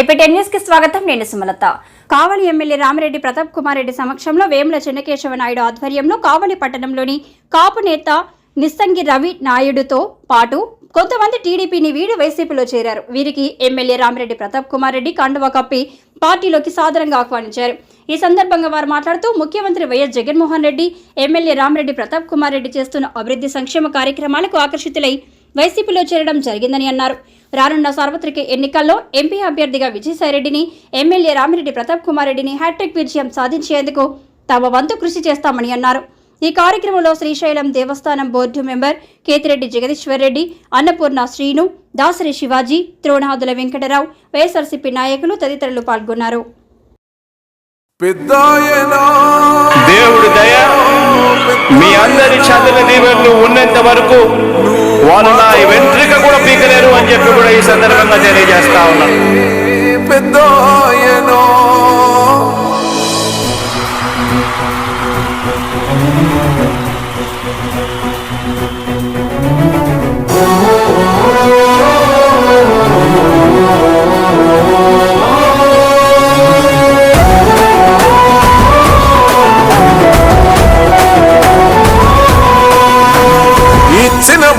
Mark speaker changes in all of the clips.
Speaker 1: AP ten న్యూస్కి స్వాగతం. నేను సుమలత. కావలి ఎమ్మెల్యే రామిరెడ్డి ప్రతాప్ కుమార్ రెడ్డి సమక్షంలో వేముల చెన్నకేశవ నాయుడు ఆధ్వర్యంలో కావలి పట్టణంలోని కాపు నేత నిస్సంగి రవి నాయుడుతో పాటు కొంతమంది టీడీపీని వీడి వైసీపీలో చేరారు. వీరికి ఎమ్మెల్యే రామిరెడ్డి ప్రతాప్ కుమార్ రెడ్డి కండువా కప్పి పార్టీలోకి సాదరంగా ఆహ్వానించారు. ఈ సందర్భంగా వారు మాట్లాడుతూ ముఖ్యమంత్రి వైఎస్ జగన్మోహన్ రెడ్డి ఎమ్మెల్యే రామిరెడ్డి ప్రతాప్ కుమార్ రెడ్డి చేస్తున్న అభివృద్ధి సంక్షేమ కార్యక్రమాలకు ఆకర్షితులై వైసీపీలో చేరడం జరిగిందని అన్నారు. రానున్న సార్వత్రిక ఎన్నికల్లో ఎంపీ అభ్యర్థిగా విజయసాయిరెడ్డిని ఎమ్మెల్యే రామిరెడ్డి ప్రతాప్ కుమార్ రెడ్డిని హ్యాట్రిక్ విజయం సాధించేందుకు తమ వంతు కృషి చేస్తామని అన్నారు. ఈ కార్యక్రమంలో శ్రీశైలం దేవస్థానం board member Kethireddy Jagadeeswar Reddy Annapurna Srinu Dasari Shivaji Thronadula Venkatarao YSRCP నాయకులు తదితరులు పాల్గొన్నారు.
Speaker 2: దేవుడి దయ మీ అందరి దీవెనలు ఉన్నంత వరకు వాళ్ళు నా వెంట్రిక అని చెప్పి కూడా ఈ సందర్భంగా తెలియజేస్తా ఉన్నాను
Speaker 3: పెద్దాయనా.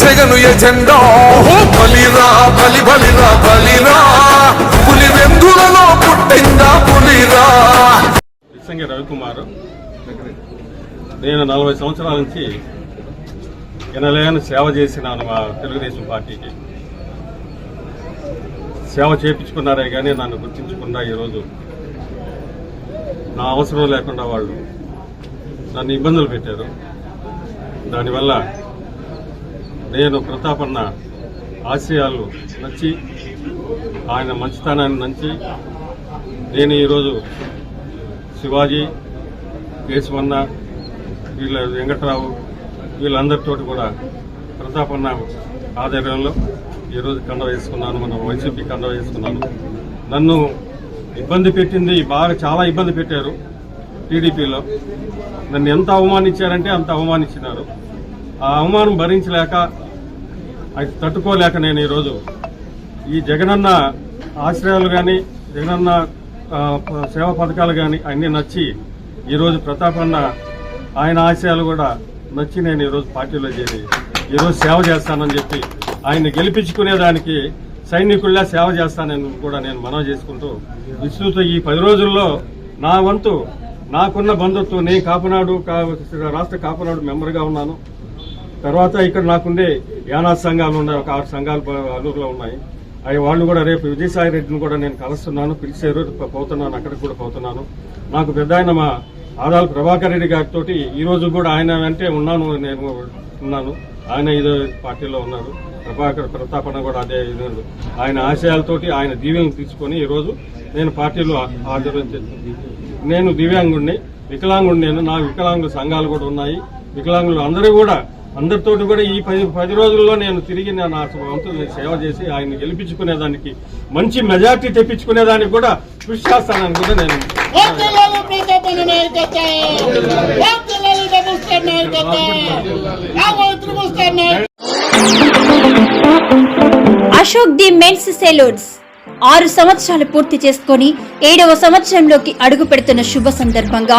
Speaker 3: జగను ఎజెండా బలిరా బలి బలిరా బలిరా. పులి వెందులలో పుట్టిందా పులిరా?
Speaker 4: ఇసంగి రవికుమార్ నేను నలభై సంవత్సరాల నుంచి ఎనలేని సేవ చేసినాను మా తెలుగుదేశం పార్టీకి. సేవ చేయించుకున్నారే కానీ నన్ను గుర్తించకుండా ఈరోజు నా అవసరం లేకుండా వాళ్ళు నన్ను ఇబ్బందులు పెట్టారు. దానివల్ల నేను ప్రతాపన్న ఆశయాలు నచ్చి ఆయన మంచితనాన్ని నచ్చి నేను ఈరోజు శివాజీ కేశవన్న వీళ్ళ వెంకట్రావు వీళ్ళందరితో కూడా ప్రతాపన్న ఆధ్వర్యంలో ఈరోజు కండ వేసుకున్నాను మనం వైసీపీ కండ వేసుకున్నాను. నన్ను ఇబ్బంది పెట్టింది బాగా చాలా ఇబ్బంది పెట్టారు టీడీపీలో. నన్ను ఎంత అవమానించారంటే అంత అవమానించినారు. ఆ అవమానం భరించలేక అది తట్టుకోలేక నేను ఈరోజు ఈ జగనన్న ఆశ్రయాలు కానీ జగనన్న ప- సేవా పథకాలు కానీ అన్నీ నచ్చి ఈరోజు ప్రతాపన్న ఆయన ఆశయాలు కూడా నచ్చి నేను ఈరోజు పార్టీలో చేరి ఈరోజు సేవ చేస్తానని చెప్పి ఆయన్ని గెలిపించుకునేదానికి సైనికుల్లా సేవ చేస్తానని కూడా నేను మనవి చేసుకుంటూ విస్తృత ఈ పది రోజుల్లో నా వంతు నాకున్న బంధుత్వం నేను కాపునాడు కా- రాష్ట్ర కాపునాడు మెంబర్గా ఉన్నాను. తర్వాత ఇక్కడ నాకుండే యానా సంఘాలు ఉన్నాయి ఒక ఆరు సంఘాలు అల్లూరులో ఉన్నాయి. అవి వాళ్ళు కూడా రేపు విజయసాయి రెడ్డిని కూడా నేను కలుస్తున్నాను పిలిచారు పోతున్నాను అక్కడికి కూడా పోతున్నాను. నాకు పెద్ద ఆయన మా ఆదాలు ప్రభాకర్ రెడ్డి గారితో ఈ రోజు కూడా ఆయన అంటే ఉన్నాను నేను ఉన్నాను. ఆయన ఇదే పార్టీలో ఉన్నారు. ప్రభాకర్ ప్రతాపన కూడా అదే ఇది ఆయన ఆశయాలతోటి ఆయన దీవెలను తీసుకొని ఈరోజు నేను పార్టీలో హాజరు నేను దివ్యాంగుడిని వికలాంగుడిని నేను నా వికలాంగుల సంఘాలు కూడా ఉన్నాయి. వికలాంగులు అందరూ కూడా అందరితోటి కూడా ఈ పది పది రోజుల్లో నేను తిరిగి నా వంతు నేను సేవ చేసి ఆయన గెలిపించుకునేదానికి మంచి మెజార్టీ తెప్పించుకునేదానికి కూడా కృషి చేస్తానని కూడా నేను
Speaker 1: అశోక్ ది మెన్స్ సెలూన్స్. ఆరు సంవత్సరాలు పూర్తి చేసుకొని ఏడవ సంవత్సరంలోకి అడుగు పెడుతున్న శుభ సందర్భంగా